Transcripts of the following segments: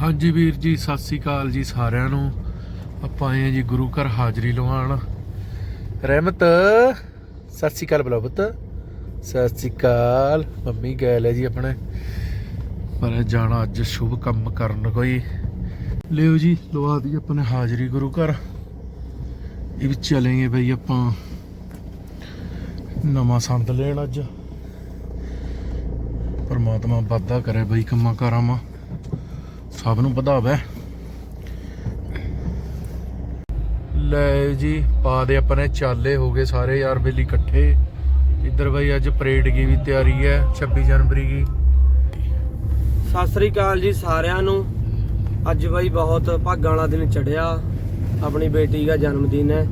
ਹਾਂਜੀ ਵੀਰ ਜੀ, ਸਤਿ ਸ੍ਰੀ ਅਕਾਲ ਜੀ ਸਾਰਿਆਂ ਨੂੰ। ਆਪਾਂ ਆਏ ਆ ਜੀ ਗੁਰੂ ਘਰ ਹਾਜ਼ਰੀ ਲਵਾਉਣ। ਰਹਿਮਤ, ਸਤਿ ਸ੍ਰੀ ਅਕਾਲ ਬੁਲਾ ਪੁੱਤ। ਸਤਿ ਸ੍ਰੀ ਅਕਾਲ। ਮੰਮੀ ਗੈਲ ਹੈ ਜੀ ਆਪਣੇ। ਪਰ ਜਾਣਾ ਅੱਜ ਸ਼ੁਭ ਕੰਮ ਕਰਨ ਕੋਈ। ਲਿਓ ਜੀ, ਲਵਾ ਦੀ ਆਪਣੇ ਹਾਜ਼ਰੀ ਗੁਰੂ ਘਰ। ਇਹ ਵੀ ਚਲੇਂਗੇ ਬਈ ਆਪਾਂ। ਨਵਾਂ ਸੰਦ ਲੈਣ ਅੱਜ। ਪਰਮਾਤਮਾ ਵਾਧਾ ਕਰੇ ਬਈ ਕੰਮਾਂ ਕਾਰਾਂ ਮਾ। ਸਭ ਨੂੰ ਵਧਾਵੇ। ਲੈ ਜੀ ਪਾ ਦੇ ਆਪਾਂ ਨੇ ਚਾਲੇ ਹੋ ਗਏ ਸਾਰੇ ਯਾਰ ਬੇਲੀ ਇਕੱਠੇ। ਇੱਧਰ ਬਈ ਅੱਜ ਪਰੇਡ ਦੀ ਵੀ ਤਿਆਰੀ ਹੈ 26 ਜਨਵਰੀ ਦੀ। ਸਤਿ ਸ੍ਰੀ ਅਕਾਲ ਜੀ ਸਾਰਿਆਂ ਨੂੰ। ਅੱਜ ਬਾਈ ਬਹੁਤ ਭਾਗਾਂ ਵਾਲਾ ਦਿਨ ਚੜਿਆ। ਆਪਣੀ ਬੇਟੀ ਦਾ ਜਨਮ ਦਿਨ ਹੈ।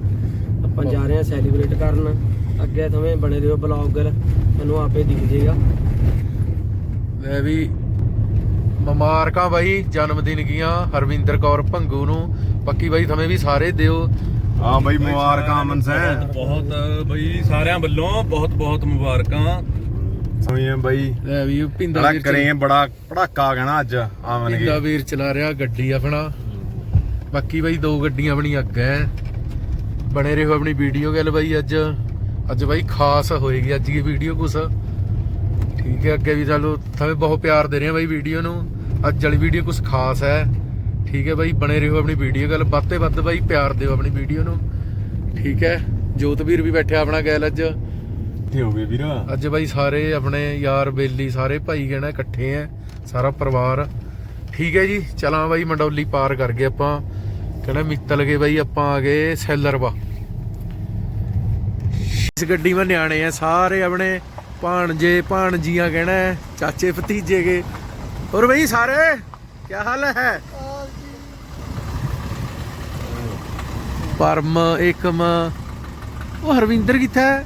ਆਪਾਂ ਜਾ ਰਹੇ ਹਾਂ ਸੈਲੀਬ੍ਰੇਟ ਕਰਨ। ਅੱਗੇ ਤੁਮੇ ਬਣੇ ਰਹੋ ਬਲੌਗਰ ਤੁਹਾਨੂੰ ਆਪੇ ਦਿਖ ਜਾਏਗਾ ਲੈ ਵੀ ਮੁਬਾਰਕਾਂ ਬਾਈ ਜਨਮ ਦਿਨ ਗੀਆਂ ਹਰਵਿੰਦਰ ਕੌਰ ਭੰਗੂ ਨੂੰ। ਪੱਕੀ ਬਾਈ ਥਵੇਂ ਵੀ ਸਾਰੇ ਦਿਓ। ਹਾਂ ਬਈ ਮੁਬਾਰਕਾਂ ਅਮਨ ਸੈਨ ਬਹੁਤ ਬਈ ਸਾਰਿਆਂ ਵੱਲੋਂ ਬਹੁਤ ਬਹੁਤ ਮੁਬਾਰਕਾਂ। ਸਮਝੇ ਬਈ? ਲੈ ਵੀ ਪਿੰਦਾ ਬੜਾ ਵੀਰ ਕਰੇ ਬੜਾ ਪੜਾਕਾ ਕਹਿਣਾ ਅੱਜ ਆਵਨ ਪਿੰਦਾ ਕੇ। ਵੀਰ ਚਲਾ ਰਿਹਾ ਗੱਡੀ ਆਪਣਾ। ਬਾਕੀ ਬਾਈ ਦੋ ਗੱਡੀਆਂ ਆਪਣੀ ਅੱਗੇ ਹੈ ਬਣੇ ਰਹੋ ਆਪਣੀ ਵੀਡੀਓ ਗੱਲ ਬਾਈ ਅੱਜ। ਅੱਜ ਬਾਈ ਖਾਸ ਹੋਏਗੀ ਅੱਜ ਦੀ ਵੀਡੀਓ ਕੁਛ। ਠੀਕ ਹੈ ਅੱਗੇ ਵੀ ਚਲੋ ਥਵੇਂ ਬਹੁਤ ਪਿਆਰ ਦੇ ਰਹੇ ਆ ਬਾਈ ਵੀਡੀਓ ਨੂੰ। ਅੱਜ ਵਾਲੀ ਵੀਡੀਓ ਕੁਛ ਖਾਸ ਹੈ। ਠੀਕ ਹੈ ਬਾਈ ਬਣੇ ਰਹੋ ਆਪਣੀ ਵੀਡੀਓ ਗੱਲ। ਵੱਧ ਤੇ ਵੱਧ ਬਾਈ ਪਿਆਰ ਦਿਓ ਆਪਣੀ ਵੀਡੀਓ ਨੂੰ। ਠੀਕ ਹੈ ਜੋਤਵੀਰ ਵੀ ਬੈਠਿਆ ਆਪਣਾ ਗੈਲ ਅੱਜ। ਤੇ ਹੋ ਗਏ ਵੀਰ। ਅੱਜ ਬਾਈ ਸਾਰੇ ਆਪਣੇ ਯਾਰ ਬੇਲੀ ਸਾਰੇ ਭਾਈ ਕਹਿਣਾ ਇਕੱਠੇ ਆ ਸਾਰਾ ਪਰਿਵਾਰ। ਠੀਕ ਹੈ ਜੀ ਚਲਾਂ ਬਾਈ ਮੰਡੌਲੀ ਪਾਰ ਕਰ ਗਏ ਆਪਾਂ। ਕਹਿੰਦਾ ਮਿੱਤਲ ਗਏ ਬਾਈ ਆਪਾਂ ਆ ਗਏ ਸੈਲਰਵਾ ਇਸ ਗੱਡੀ ਵਿੱਚ ਨਿਆਣੇ ਆ ਸਾਰੇ ਆਪਣੇ ਭਾਣਜੇ ਭਾਣਜੀਆਂ ਕਹਿਣਾ ਚਾਚੇ ਭਤੀਜੇ ਕੇ। ਹੋਰ ਬਈ ਸਾਰੇ? ਕੀ ਹਾਲ ਹੈ? ਪਰਮ ਏਕਮ। ਉਹ ਹਰਵਿੰਦਰ ਕਿੱਥੇ ਹੈ?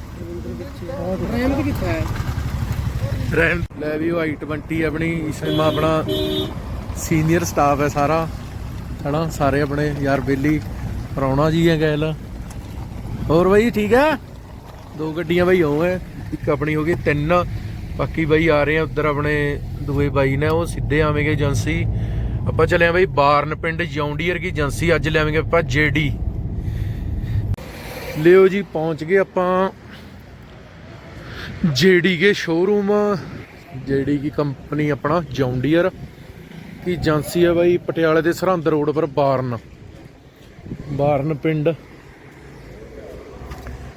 ਰਹਿਮਤ ਕਿੱਥੇ ਹੈ? ਰਹਿਣ ਲੈ ਵੀ ਉਹ i20 ਆਪਣੀ ਇਸਮਾ ਆਪਣਾ। ਸੀਨੀਅਰ ਸਟਾਫ ਹੈ ਸਾਰਾ। ਹਨਾ ਸਾਰੇ ਆਪਣੇ। ਯਾਰ ਬੇਲੀ ਪਰੌਣਾ ਜੀ ਹੈ ਗੈਲ। ਹੋਰ ਬਾਈ ਠੀਕ ਹੈ? ਦੋ ਗੱਡੀਆਂ ਬਾਈ ਉਹ ਹੈ ਇੱਕ ਆਪਣੀ ਹੋ ਗਈ ਤਿੰਨ। ਬਾਕੀ ਬਾਈ ਆ ਰਹੇ ਆ ਉਧਰ ਆਪਣੇ ਦੂਏ ਬਾਈ ਨੇ, ਉਹ ਸਿੱਧੇ ਆਵੇਂਗੇ ਏਜੰਸੀ। ਆਪਾਂ ਚੱਲੇ ਆ ਬਈ ਬਾਰਨ ਪਿੰਡ ਜੌਂਡੀਅਰ ਦੀ ਏਜੰਸੀ, ਅੱਜ ਲੈਵਾਂਗੇ ਆਪਾਂ ਜੇਡੀ। ਲਿਓ ਜੀ, ਪਹੁੰਚ ਗਏ ਆਪਾਂ ਜੇਡੀ ਦੇ ਸ਼ੋਰੂਮ ਜੇਡੀ ਦੀ ਕੰਪਨੀ ਆਪਣਾ, ਜੌਂਡੀਅਰ। ਦੀ ਏਜੰਸੀ ਆ ਬਾਈ, ਪਟਿਆਲੇ ਦੇ ਸਰਹੰਦ ਰੋਡ ਪਰ ਬਾਰਨ। ਬਾਰਨ ਪਿੰਡ।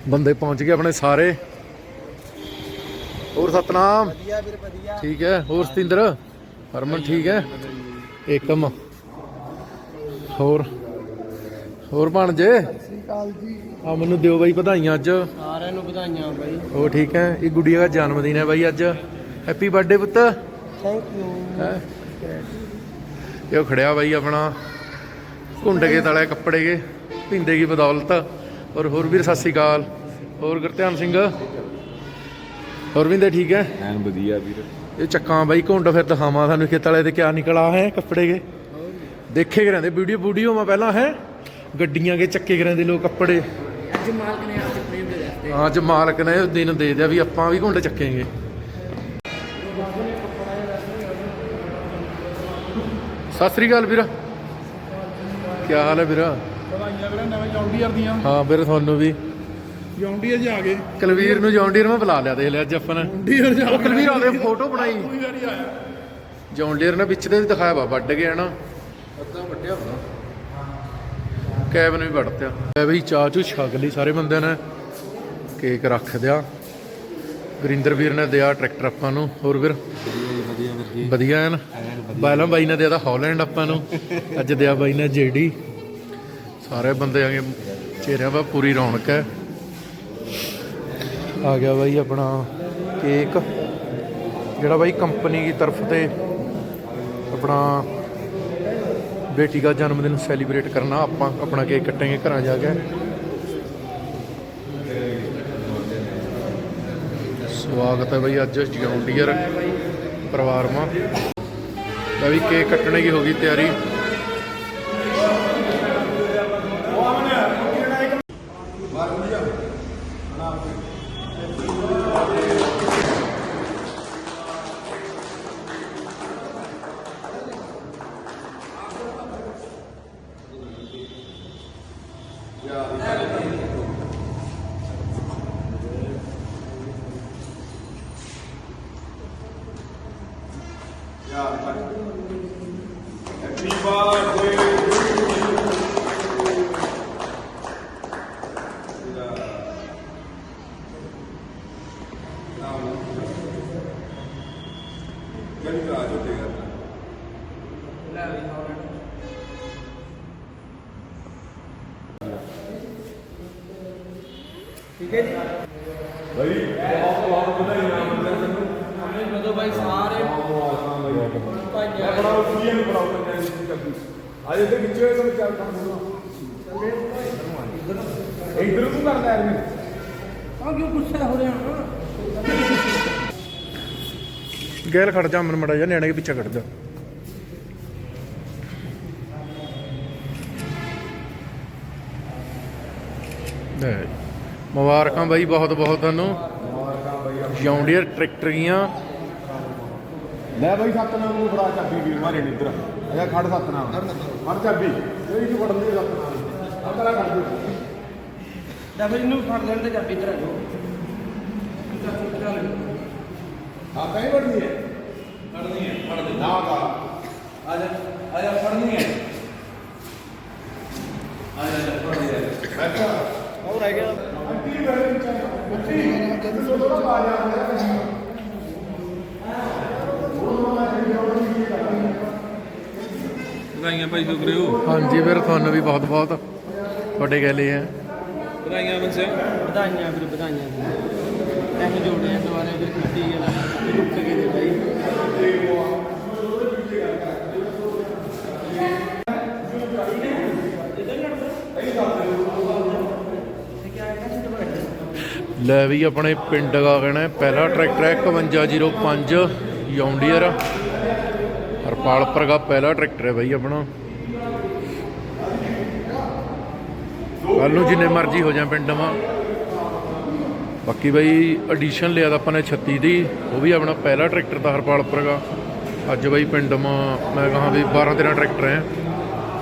ਬੰਦੇ ਪਹੁੰਚ ਗਏ ਆਪਣੇ ਸਾਰੇ। ਹੋਰ ਸਤਨਾਮ। ਵਧੀਆ ਵੀਰ ਵਧੀਆ। ਠੀਕ ਹੈ ਹੋਰ ਸਤਿੰਦਰ? ਹਰਮਨ ਠੀਕ ਹੈ? ਏਕਮ। ਹੋਰ? ਹੋਰ ਅਕਾਲ ਜੀ? ਆ ਮੈਨੂੰ ਦਿਓ ਬਾਈ ਵਧਾਈਆਂ ਅੱਜ। ਸਾਰਿਆਂ ਨੂੰ ਵਧਾਈਆਂ ਬਾਈ। ਉਹ ਠੀਕ ਹੈ? ਇਹ ਗੁੱਡੀਆ ਦਾ ਜਨਮ ਦਿਨ ਹੈ ਬਾਈ ਅੱਜ। ਹੈਪੀ ਬਰਥਡੇ ਪੁੱਤ। ਥੈਂਕ ਯੂ ਹੈਂ? ਇਹ ਖੜਿਆ ਬਾਈ ਆਪਣਾ। ਘੁੰਡ ਕੇ ਤਲੇ ਕੱਪੜੇ ਕੇ ਪਿੰਦੇ ਕੀ ਬਦੌਲਤ। ਔਰ ਹੋਰ ਵੀਰ ਸਤਿ ਸ੍ਰੀ ਅਕਾਲ। ਹੋਰ ਗੁਰਧਿਆਨ ਸਿੰਘ? ਹੋਰ ਵਿੰਦੇ ਠੀਕ ਹੈ? ਐਨ ਵਧੀਆ ਵੀਰ। ਇਹ ਚੱਕਾਂ ਬਾਈ ਘੁੰਡ ਫਿਰ ਦਿਖਾਵਾਂ ਤੁਹਾਨੂੰ ਖੇਤ ਵਾਲੇ ਤੇ ਕਿਆ ਨਿਕਲਾ ਹੈ ਕੱਪੜੇ ਕੇ ਦੇਖੇ ਕਰਾਂਦੇ ਵੀਡੀਓ ਵੀਡੀਓ ਮੈਂ ਪਹਿਲਾਂ ਹੈ? ਗੱਡੀਆਂ ਕੇ ਚੱਕੇ ਕਰਾਂਦੇ ਲੋਕ ਕੱਪੜੇ। ਅੱਜ ਮਾਲਕ ਨੇ ਅੱਜ ਪ੍ਰੇਮ ਦੇ ਦਿੱਤੇ। ਅੱਜ ਮਾਲਕ ਨੇ ਉਹ ਦਿਨ ਦੇ ਦਿਆ ਵੀ ਆਪਾਂ ਵੀ ਘੁੰਡ ਚੱਕੇਂਗੇ। ਸਤਿ ਸ੍ਰੀ ਅਕਾਲ ਵੀਰ। ਕੀ ਹਾਲ ਹੈ ਵੀਰ? ਹਾਂ ਵੀਰ ਤੁਹਾਨੂੰ ਵੀ। ਜੌਂਡੀਅਰ ਜਾ ਕੇ ਕਲਵੀਰ ਨੂੰ ਜੌਂਡੀਅਰ ਮੈਂ ਬੁਲਾ ਲਿਆ ਦੇਖ ਲਿਆ ਅੱਜ ਆਪਾਂ ਨੇ। ਡੀਅਰ ਜਾ ਉਹ ਕਲਵੀਰ ਆਦੇ ਫੋਟੋ ਬਣਾਈ। ਕੋਈ ਵਾਰੀ ਆਇਆ। ਜੌਂਡੀਅਰ ਨੇ ਵਿੱਚ ਤੇ ਵੀ ਦਿਖਾਇਆ ਵਾ ਵੱਢ ਗਿਆ ਨਾ ਅੱਧਾ ਵੱਢਿਆ ਹੋਣਾ। ਕੈਬ ਨੇ ਵੀ ਵੱਢਤਿਆ ਐ ਬਈ ਚਾਹ ਚੂ ਛਕ ਲਈ ਸਾਰੇ ਬੰਦਿਆਂ ਨੇ। ਕੇਕ ਰੱਖ ਦਿਆ। ਗੁਰਿੰਦਰ ਵੀਰ ਨੇ ਦਿਆ ਟਰੈਕਟਰ ਆਪਾਂ ਨੂੰ। ਹੋਰ ਵੀਰ? ਵਧੀਆ ਐਨ। ਬਾਇਲਾਂ ਬਾਈ ਨੇ ਦਿਆ ਹਾਲੈਂਡ ਆਪਾਂ ਨੂੰ। ਅੱਜ ਦਿਆ ਬਾਈ ਨੇ ਜੇਡੀ। ਸਾਰੇ ਬੰਦੇ ਆਗੇ ਚਿਹਰਿਆਂ 'ਤੇ ਪੂਰੀ ਰੌਣਕ ਹੈ। ਆ ਗਿਆ ਬਾਈ ਆਪਣਾ ਕੇਕ, ਜਿਹੜਾ ਬਾਈ ਕੰਪਨੀ ਦੀ ਤਰਫ ਤੇ ਆਪਣਾ ਬੇਟੀ ਦਾ ਜਨਮ ਦਿਨ ਸੈਲੀਬ੍ਰੇਟ ਕਰਨਾ, ਆਪਾਂ ਆਪਣਾ ਕੇਕ ਕੱਟਾਂਗੇ, ਘਰਾਂ ਜਾ ਕੇ। ਸਵਾਗਤ ਹੈ ਬਾਈ ਅੱਜ ਜੌਂਡੀਅਰ ਪਰਿਵਾਰ ਮਾ ਲੈ ਵੀ ਕੇਕ ਕੱਟਣੇ ਦੀ ਹੋ ਗਈ ਤਿਆਰੀ। ਠੀਕ ਹੈ ਜੀ ਭਾਈ ਬਹੁਤ ਬਹੁਤ ਵਧਾਈਆਂ ਮੈਨੂੰ ਜਦੋਂ ਭਾਈ ਸਾਰੇ ਭਾਈਆਂ ਬਣਾਓ ਕੁੜੀਆਂ ਨੂੰ ਬਣਾਓ ਪੰਜਾਂ ਦੀ ਕੱਢੀ ਆ ਜੇ ਤੇ ਵਿੱਚੋਂ ਇਹ ਚੱਲ ਕੰਮ ਇਧਰ ਨੂੰ ਕਰਦਾ ਐ ਆ ਕਿਉਂ ਗੁੱਸਾ ਹੋ ਰਿਹਾ ਗੈਲ ਖੜ ਜਾ, ਮਨ ਮੜਾ ਜਾ ਨਿਆਣੇ ਦੇ ਪਿੱਛੇ ਖੜ ਜਾ ਲੈ ਜੀ। ਮੁਬਾਰਕਾਂ ਬਾਈ ਬਹੁਤ ਬਹੁਤ ਤੁਹਾਨੂੰ। ਜੌਂਡੀਅਰ ਟਰੈਕਟਰ ਗੀਆਂ। ਲੈ ਬਈ ਸਤਨਾਮ ਨੂੰ ਫੜਾ ਚਾਬੀ ਵੀਰ ਮਾਰੇ ਨੇ ਇੱਧਰ। ਅਜਾ ਖੜ ਸਤਨਾਮ। ਫੜ ਚਾਬੀ। ਇਹ ਵੀ ਫੜ ਲਈ ਸਤਨਾਮ? ਆ ਕਰਾ ਕਰ ਦੇ ਤਾਂ ਫਿਰ ਇਹਨੂੰ ਫੜ ਲੈਣ ਤੇ ਚਾਬੀ ਇੱਧਰ ਆ ਜਾਓ। ਆ ਕਈ ਵੜਨੀ ਹੈ ਫੜਨੀ ਹੈ ਫੜ ਦੇ। ਨਾ ਦਾ ਆ ਜਾ ਆ ਜਾ ਫੜਨੀ ਹੈ ਆ ਜਾ ਫੜ ਦੇ ਅੱਛਾ ਹੋਰ ਰਹਿ ਗਿਆ ਆ ਵਧਾਈਆਂ ਭਾਈ ਸੁਗਰਿਓ ਹਾਂਜੀ ਫਿਰ ਤੁਹਾਨੂੰ ਵੀ ਬਹੁਤ ਬਹੁਤ ਤੁਹਾਡੇ ਗੈਲੇ ਹੈ ਵਧਾਈਆਂ ਬੰਸਿਆ ਵਧਾਈਆਂ ਵੀਰ ਵਧਾਈਆਂ। ਐਵੇਂ ਜੋੜਿਆ ਦੁਬਾਰਾ ਫਿਰ ਕਿੱਤੀ ਗਿਆ ਰੁੱਕ ਕੇ ਲੈ ਵੀ ਆਪਣੇ ਪਿੰਡ ਦਾ ਕਹਿਣਾ ਪਹਿਲਾ ਟਰੈਕਟਰ ਹੈ 5105 ਯੌਂਡੀਅਰ ਹਰਪਾਲਪੁਰ ਦਾ ਪਹਿਲਾ ਟਰੈਕਟਰ ਹੈ ਬਾਈ ਆਪਣਾ। ਕੱਲ ਨੂੰ ਜਿੰਨੇ ਮਰਜ਼ੀ ਹੋ ਜਾ ਪਿੰਡ ਮਾ। ਬਾਕੀ ਬਾਈ ਐਡੀਸ਼ਨ ਲਿਆ ਤਾਂ ਆਪਾਂ ਨੇ 36 ਦੀ। ਉਹ ਵੀ ਆਪਣਾ ਪਹਿਲਾ ਟਰੈਕਟਰ ਦਾ ਹਰਪਾਲਪੁਰ ਦਾ ਅੱਜ ਬਾਈ ਪਿੰਡ ਮਾ ਮੈਂ ਕਹਾਂ ਵੀ 12 13 ਟਰੈਕਟਰ ਹੈ।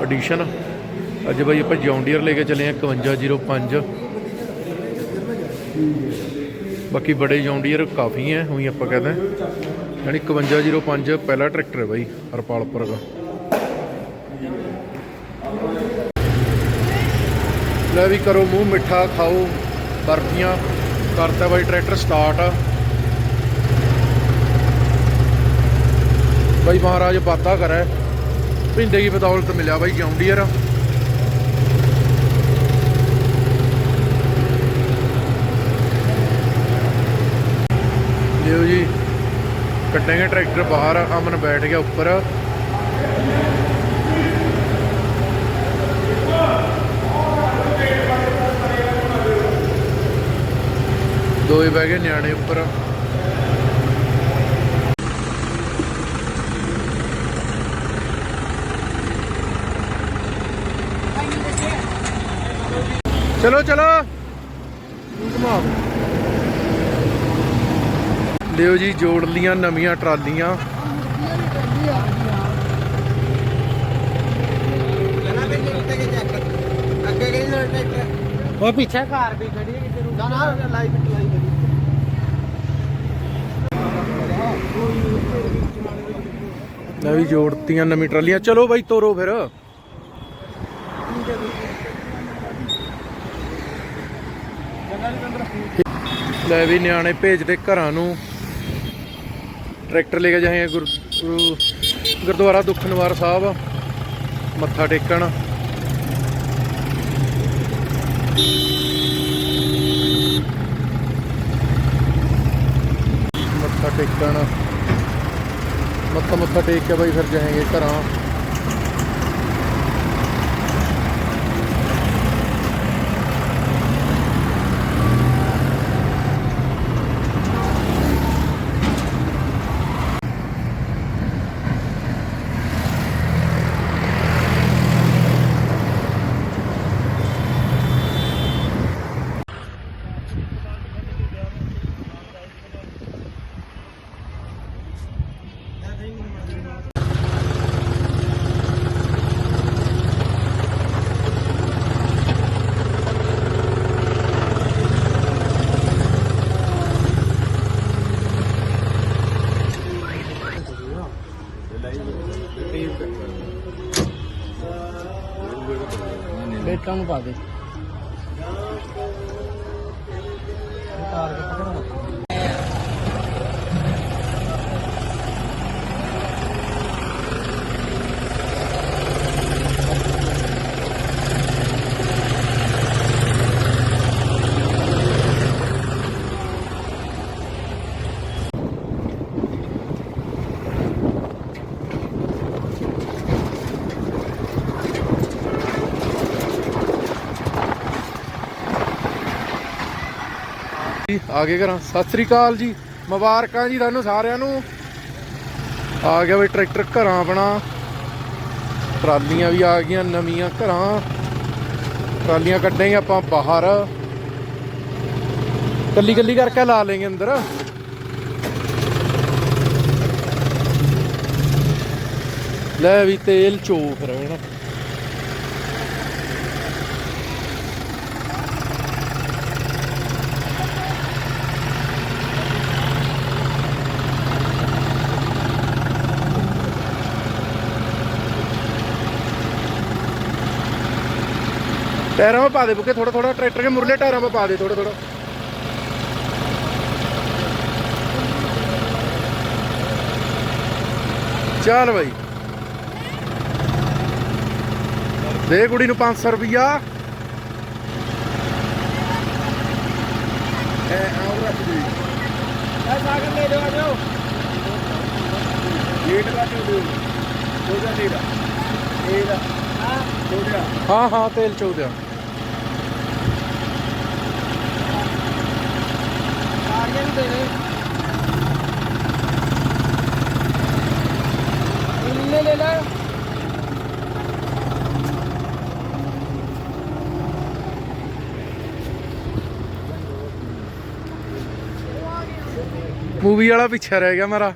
ਐਡੀਸ਼ਨ ਅੱਜ ਬਾਈ ਆਪਾਂ ਜੌਂਡੀਅਰ ਲੈ ਕੇ ਚੱਲੇ ਆ 5105 ਬਾਕੀ ਬੜੇ ਜੌਂਡੀਅਰ ਕਾਫੀ ਹੈ ਉਹੀ ਆਪਾਂ ਕਹਿੰਦੇ ਹਾਂ। ਯਾਨੀ 5105 ਪਹਿਲਾ ਟਰੈਕਟਰ ਹੈ ਬਾਈ ਹਰਪਾਲਪੁਰ ਦਾ। ਲੈ ਵੀ ਕਰੋ ਮੂੰਹ ਮਿੱਠਾ, ਖਾਓ ਬਰਫੀਆਂ ਕਰਤਾ ਬਾਈ ਟਰੈਕਟਰ ਸਟਾਰਟ ਬਾਈ ਮਹਾਰਾਜ ਬਾਤਾ ਕਰੇ ਭਿੰਦੇ ਦੀ ਬਦੌਲਤ ਮਿਲਿਆ ਬਾਈ ਜੌਂਡੀਅਰ। ਲਿਓ ਜੀ। ਕੱਢਾਂਗੇ ਟਰੈਕਟਰ ਬਾਹਰ, ਅਮਨ ਬੈਠ ਗਿਆ ਉੱਪਰ। ਦੋਏ ਬਹਿ ਗਏ ਨਿਆਣੇ ਉੱਪਰ। ਚਲੋ ਚਲੋ। ਘੁਮਾਓ ਲਿਓ ਜੀ ਜੋੜ ਲੀਆਂ ਨਵੀਆਂ ਟਰਾਲੀਆਂ। ਉਹ ਪਿੱਛੇ ਕਾਰ ਵੀ ਖੜੀ ਹੈ ਕਿਤੇ ਨਾ ਨਾ ਲਾਈਵ ਲਾਈਵ ਲੈ ਵੀ ਜੋੜਤੀਆਂ ਨਵੀਂ ਟਰਾਲੀਆਂ। ਚਲੋ ਬਾਈ ਤੋਰੋ ਫਿਰ। ਲੈ ਵੀ ਨਿਆਣੇ ਭੇਜਦੇ ਘਰਾਂ ਨੂੰ। ਟਰੈਕਟਰ ਲੈ ਕੇ ਜਾਏ ਗੁਰ ਗੁਰੂ- ਗੁਰਦੁਆਰਾ ਦੁਖਨਵਾਰ ਸਾਹਿਬ। ਮੱਥਾ ਟੇਕਣ। ਮੱਥਾ ਟੇਕਣ। ਮੱਥਾ ਮੱਥਾ ਟੇਕ ਕੇ ਬਾਈ ਫਿਰ ਜਾਏਗੇ ਘਰਾਂ। ਬੇਟਾਂ ਨੂੰ ਪਾ ਦੇ। ਜੀ, ਆ ਗਏ ਘਰਾਂ। ਸਤਿ ਸ੍ਰੀ ਅਕਾਲ ਜੀ। ਮੁਬਾਰਕਾਂ ਜੀ ਤੁਹਾਨੂੰ ਸਾਰਿਆਂ ਨੂੰ। ਆ ਗਿਆ ਬਈ ਟਰੈਕਟਰ ਘਰਾਂ ਆਪਣਾ। ਟਰਾਲੀਆਂ ਵੀ ਆ ਗਈਆਂ, ਨਵੀਆਂ ਘਰਾਂ। ਟਰਾਲੀਆਂ ਕੱਢਾਂਗੇ ਆਪਾਂ ਬਾਹਰ। ਕੱਲੀ ਕੱਲੀ ਕਰਕੇ ਲਾ ਲੇਂਗੇ ਅੰਦਰ। ਲੈ ਵੀ ਤੇਲ ਚੋ ਫਿਰ ਇਹਨਾਂ ਟਾਇਰਾਂ 'ਮਾ ਪਾ ਦੇ ਬੁੱਕੇ ਥੋੜਾ ਥੋੜਾ ਟਰੈਕਟਰ ਕੇ ਮੁਰਲੇ ਟਾਇਰਾਂ 'ਮਾ ਪਾ ਦੇ ਥੋੜਾ ਥੋੜਾ ਚੱਲ ਬਾਈ। ਦੇ ਕੁੜੀ ਨੂੰ 500 ਰੁਪਿਆ ਐ ਸਾਗਰ ਲੈ ਜਾਓ ਆ ਜਾਓ। ਗੇਟ ਦਾ ਕਿਉਂ ਦਿਓ ਹੋ ਤੇਰਾ। ਹੋ। ਤੇਲ ਚੋ ਦਿਆ ਸਾਰੀਆਂ ਵੀ ਦੇ। ਦੇ ਲੈ ਲੈ। ਮੂਵੀ ਵਾਲਾ ਪਿੱਛੇ ਰਹਿ ਗਿਆ ਮੇਰਾ।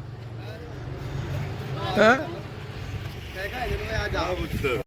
ਹੈ?